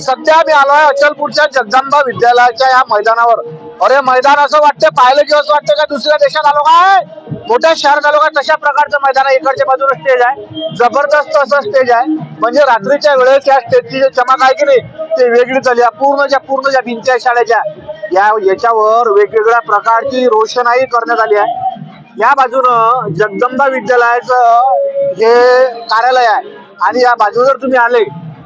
सध्या मी आलोय अचलपूरच्या जगदंबा विद्यालयाच्या या मैदानावर. अरे मैदान असं वाटतं पाहिलं की असं वाटतं का दुसऱ्या देशात आलो काय मोठ्या शहरात आलो का? तशा प्रकारचं मैदान आहे. इकडच्या बाजूला स्टेज आहे. जबरदस्त असं स्टेज आहे. म्हणजे रात्रीच्या वेळेस त्या स्टेजची चमक आहे की नाही ते वेगळी झाली आहे. पूर्णच्या पूर्ण ज्या भिंती आहे शाळेच्या या याच्यावर वेगवेगळ्या प्रकारची रोषणाई करण्यात आली आहे. या बाजूनं जगदंबा विद्यालयाचं हे कार्यालय आहे. आणि या बाजूला जर तुम्ही आले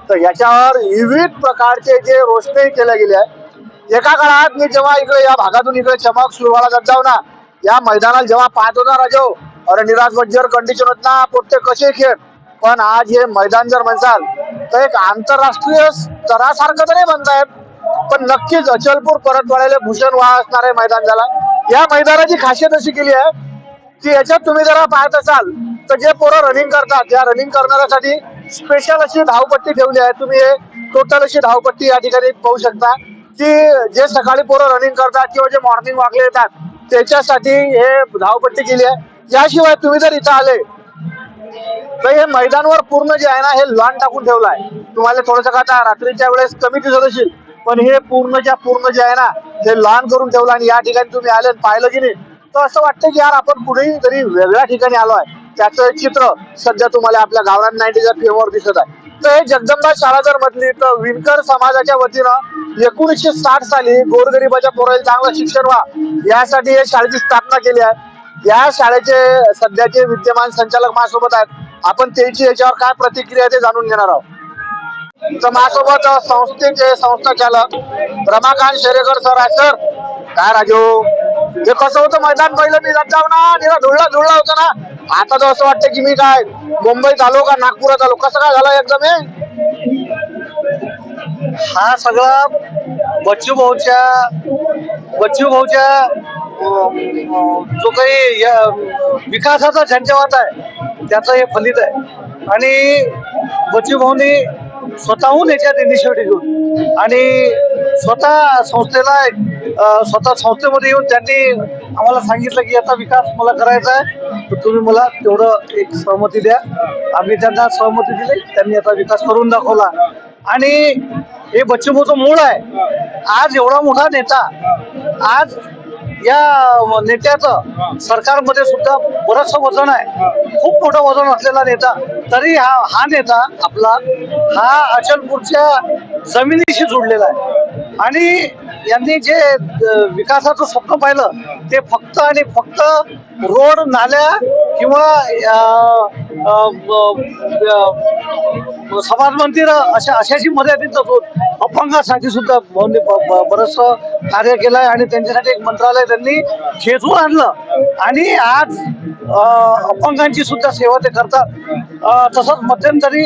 तर याच्यावर विविध प्रकारचे जे रोषणाई केल्या गेल्या आहे एका काळात मी जेव्हा इकडे या भागातून इकडे चमक सुरवाला जात जाऊ ना या मैदानाला जेव्हा पाहत होता राजो अरे निराज बज्जर कंडिशन होत ना पोटते कसे खेळ. पण आज हे मैदान जर म्हणसाल तर एक आंतरराष्ट्रीय स्तरासारखं तर नाही म्हणतायत पण नक्कीच अचलपूर परतवाड्याला भूषण व्हा असणार आहे मैदान झाला. या मैदानाची खासियत अशी केली आहे की याच्यात तुम्ही जरा पाहत असाल तर जे पोरं रनिंग करतात त्या रनिंग करणाऱ्यासाठी स्पेशल अशी धावपट्टी ठेवली आहे. तुम्ही हे टोटल अशी धावपट्टी या ठिकाणी पाहू शकता. की जे सकाळी पोरं रनिंग करतात किंवा जे मॉर्निंग वॉकला येतात त्याच्यासाठी हे धावपट्टी केली आहे. याशिवाय तुम्ही जर इथं आले तर हे मैदानवर पूर्ण जे आहे ना हे लॉन टाकून ठेवलं आहे. तुम्हाला थोडस का आता रात्रीच्या वेळेस कमी दिसत असेल पण हे पूर्णच्या पूर्ण जे आहे ना हे लॉन करून ठेवलं आणि या ठिकाणी तुम्ही आले पाहिलं की नाही तर असं वाटतं की यार आपण कुठेही तरी वेगळ्या ठिकाणी आलो आहे. त्याचं एक चित्र सध्या तुम्हाला आपल्या गावरान नाईन्टीच्या फेमवर दिसत आहे. तर हे जगदंबा शाळा जर म्हटली तर विणकर समाजाच्या वतीनं एकोणीसशे साठ साली गोरगरिबाच्या पोराला चांगलं शिक्षण व्हा. यासाठी हे शाळेची स्थापना केली आहे. या शाळेचे सध्याचे विद्यमान संचालक माझ्यासोबत आहेत. आपण त्याची याच्यावर काय प्रतिक्रिया ते जाणून घेणार आहोत. तर माझ्यासोबत संस्थेचे संस्थाचालक रमाकांत शेरेकर सर आहे सर. काय राजू? हे कसं होतं? मैदान पहिलं मी जात जाऊ ना. धुळला धुळला होतं ना. आता तर असं वाटतं की मी काय मुंबईत आलो का नागपुरात आलो कसं काय झालं एकदम हे? हा सगळा बच्चू भाऊच्या बच्चू भाऊच्या जो काही या- विकासाचा झंझावात आहे त्याचं हे फलित आहे. आणि बच्चू भाऊनी स्वतःहून याच्यात इनिशिएटिव्ह घेऊन आणि स्वतः संस्थेला एक स्वतः संस्थेमध्ये येऊन त्यांनी आम्हाला सांगितलं की याचा विकास मला करायचा आहे. तर तुम्ही मला तेवढं एक सहमती द्या. आम्ही त्यांना सहमती दिली. त्यांनी याचा विकास करून दाखवला. आणि हे बच्चूभाऊचं मूळ आहे. आज एवढा मोठा नेता आज या नेत्याचं सरकारमध्ये सुद्धा बरंचसं वजन आहे. खूप मोठं वजन असलेला नेता तरी हा हा नेता आपला हा अचलपूरच्या जमिनीशी जोडलेला आहे. आणि यांनी जे विकासाचं स्वप्न पाहिलं ते फक्त आणि फक्त रोड नाल्या किंवा समाज मंदिर अशा अशाची मर्यादित नसून अपंगासाठी सुद्धा भाऊंनी ब- ब- बरंचसं कार्य केलं आहे आणि त्यांच्यासाठी एक मंत्रालय त्यांनी खेचून आणलं. आणि आज अपंगांची सुद्धा सेवा ते करतात. तसंच मध्यंतरी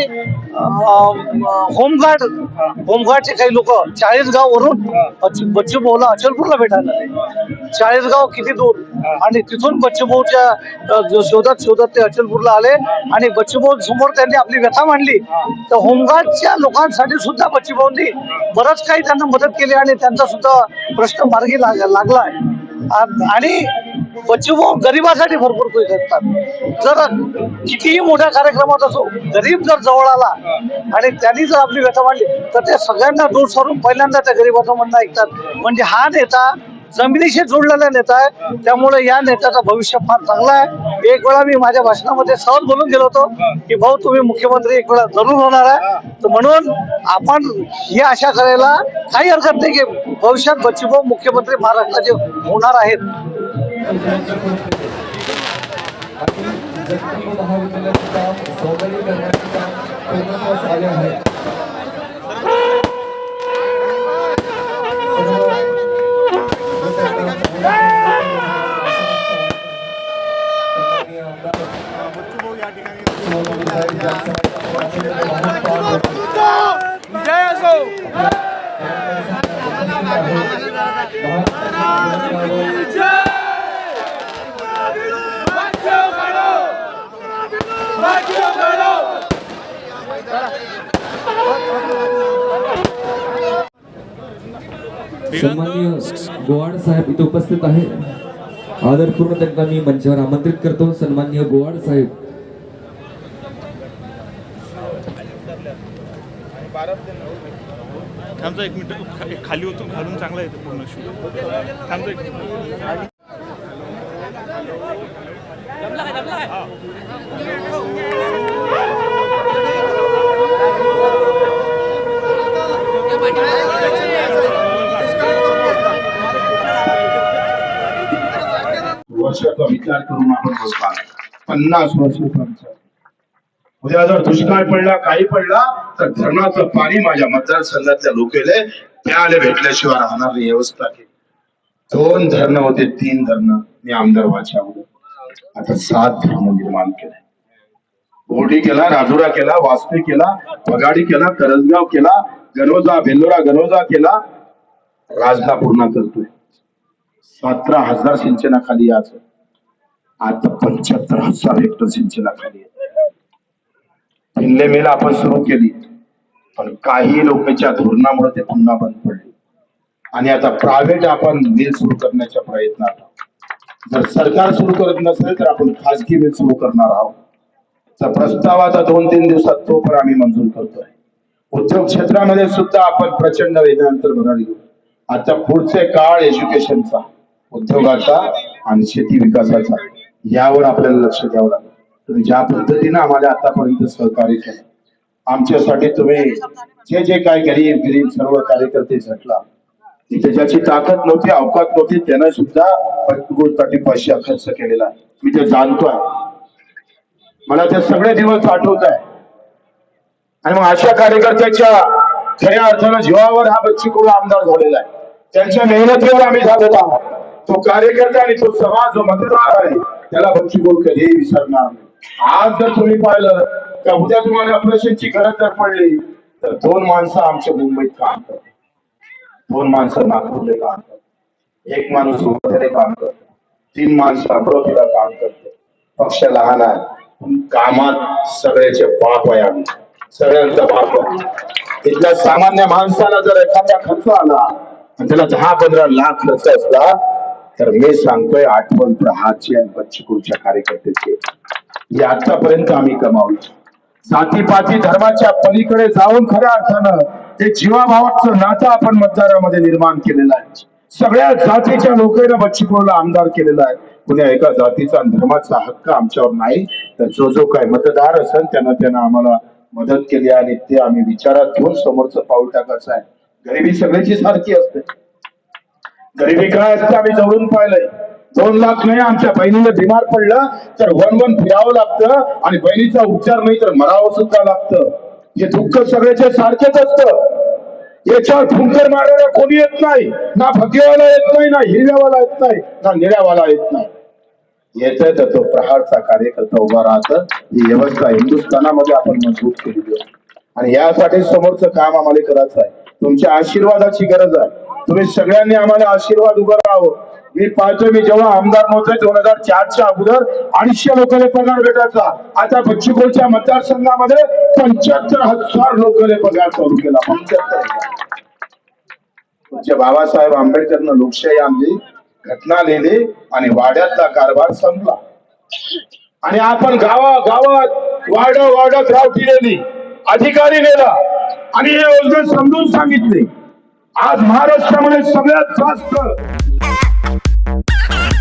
होमगार्ड होमगार्डचे काही लोक चाळीसगाव वरून बच्चू भाऊला अचलपूरला भेटायला चाळीसगाव किती दूर? आणि तिथून बच्चू भाऊच्या अ, जो शोधत शोधत ते अचलपूरला आले. आणि बच्चू भाऊ समोर त्यांनी आपली व्यथा मांडली. तर होमगार्डच्या लोकांसाठी सुद्धा बच्चू भाऊंनी बरंच काही त्यांना मदत केली आणि त्यांचा सुद्धा प्रश्न मार्गी लाग लागला आणि बच्चू हो, गरिबासाठी भरपूर काही करतात जर कितीही मोठ्या कार्यक्रमात असो गरीब जर जवळ आला आणि त्यांनी जर आपली व्यथा मांडली तर ते सगळ्यांना दूर सरून पहिल्यांदा त्या गरीबाचं म्हणणं ऐकतात. म्हणजे हा नेता जमिनीशी जोडलेला नेता आहे त्यामुळे या नेत्याचं भविष्य फार चांगलं आहे. एक वेळा मी माझ्या भाषणामध्ये सहज बोलून गेलो होतो की भाऊ तुम्ही मुख्यमंत्री एक वेळा जरूर होणार आहे. तर म्हणून आपण ही आशा करायला काही हरकत नाही की भविष्यात बच्चूभाऊ मुख्यमंत्री महाराष्ट्राचे होणार आहेत. जगदंब महाविद्यालयाचं काम सौंदर्य करण्याचं काम पूर्णत्वास आले आहे सन्मान्य गोवाड साहेब इथे उपस्थित आहे. आदरपूर्ण त्यांना मी मंचावर आमंत्रित करतो. सन्मान्य गोवाड साहेब. थांबतो एक मिनिट. खाली उतरून घालून चांगला येतो पूर्ण शूट थांबतो एक विचार करून आपण बघा पन्नास वर्ष उद्या म्हणजे जर दुष्काळ पडला काही पडला तर धरणाचं पाणी माझ्या मतदारसंघातल्या लोकेले प्याले भेटल्याशिवाय राहणार नाही व्यवस्था केली दोन धरण होते तीन धरण. मी आमदार वाचा आता सात धर्म निर्माण केले. बोर्डी केला राजुरा केला वास्ते केला बगाडी केला करंजगाव केला गनोजा भेलोरा गनोजा केला राजला पूर्ण करतोय. सतरा हजार सिंचनाखाली याचं. आता पंच्याहत्तर हजार हेक्टर सिंचनाखाली आहे. आपण सुरू केली. पण काही लोकांच्या धोरणामुळे ते पुन्हा बंद पडले. आणि आता प्रायव्हेट आपण मिल सुरू करण्याच्या प्रयत्नात जर सरकार सुरू करत नसेल तर आपण खासगी मिल सुरू करणार आहोत. तर प्रस्ताव आता दोन तीन दिवसात तो पण आम्ही मंजूर करतोय. उद्योग क्षेत्रामध्ये सुद्धा आपण प्रचंड वेगानंतर भर घेऊ. आता पुढचे काळ एज्युकेशनचा उद्योगाचा आणि शेती विकासाचा. यावर आपल्याला लक्ष द्यावं लागेल. तुम्ही ज्या पद्धतीने आम्हाला आतापर्यंत सहकार्य केलं आमच्यासाठी तुम्ही जे जे काय गरीब गरीब सर्व कार्यकर्ते झटला तिथे ज्याची ताकद नव्हती अवकात नव्हती त्यानं सुद्धा साठी पैसे खर्च केलेला आहे. मी ते जाणतोय. मला ते सगळे दिवस आठवत आहे. आणि मग अशा कार्यकर्त्याच्या खऱ्या अर्थानं जीवावर हा बच्ची आमदार झालेला आहे. त्यांच्या मेहनतीवर आम्ही झालेलो आहोत. तो कार्यकर्ता आणि तो समाज जो मतदार आहे त्याला बच्ची कडू कधीही विसरणार नाही. आज जर तुम्ही पाहिलं तर उद्या तुम्हाला ऑपरेशनची गरज जर पडली तर दोन माणसं आमच्या मुंबईत काम करतात. दोन माणसं नागपूरला काम करतात. एक माणूस उभं काम करतो. तीन माणसं अमरावतीला काम करतो पक्ष लहान आहे. कामात सगळ्याचे बाप आहे आम्ही. सगळ्यांचा बाप आहे. इथल्या सामान्य माणसाला जर एखादा खर्च आला आणि त्याला दहा पंधरा लाख खर्च असला तर मी सांगतोय आठवण प्रहाची आणि बच्चीपूरच्या कार्यकर्त्याची हे आतापर्यंत आम्ही कमावली जातीपाती धर्माच्या पलीकडे जाऊन खऱ्या अर्थानं ते जीवाभावाचं नातं आपण मतदारामध्ये निर्माण केलेलं आहे. सगळ्या जातीच्या लोकांना बच्चीपूरला आमदार केलेला आहे. कुण्या एका जातीचा धर्माचा हक्क आमच्यावर नाही तर जो जो काय मतदार असेल त्यांना त्यांना आम्हाला मदत केली आणि ते आम्ही विचारात घेऊन समोरचं पाऊल टाकायचं आहे. गरिबी सगळ्याची सारखी असते. गरिबी काय असते आम्ही जवळून पाहिलंय. दोन लाख नाही आमच्या बहिणीला बिमार पडलं तर वन वन फिरावं लागतं आणि बहिणीचा उपचार नाही तर मरावं सुद्धा लागतं? हे दुःख सगळ्याचे सारखेच असतं. याच्यावर फुंकर मारायला कोणी येत नाही ना फकेवाला येत नाही ना हिरव्यावाला येत नाही ना निळ्यावाला येत नाही. येतोय तर तो प्रहारचा कार्यकर्ता उभा राहतं. ही व्यवस्था हिंदुस्थानामध्ये आपण मजबूत केली आणि यासाठी समोरचं काम आम्हाला करायचं आहे. तुमच्या आशीर्वादाची गरज आहे. तुम्ही सगळ्यांनी आम्हाला आशीर्वाद उभं राहावं. मी पाहतो मी जेव्हा आमदार नव्हते दोन हजार चारच्या अगोदर अडीचशे लोकांना पगार भेटायचा. आता बच्चीपूरच्या मतदारसंघामध्ये पंच्याहत्तर हजार लोकांना पगार चालू केला. पंच्याहत्तर तुमच्या बाबासाहेब आंबेडकरनं लोकशाही आणली घटना लिहिली आणि वाड्यातला कारभार संपला. आणि आपण गावा गावात वाड वाडत राव नेली अधिकारी नेला. आणि हे योजना समजून सांगितले. आज महाराष्ट्रामध्ये सगळ्यात जास्त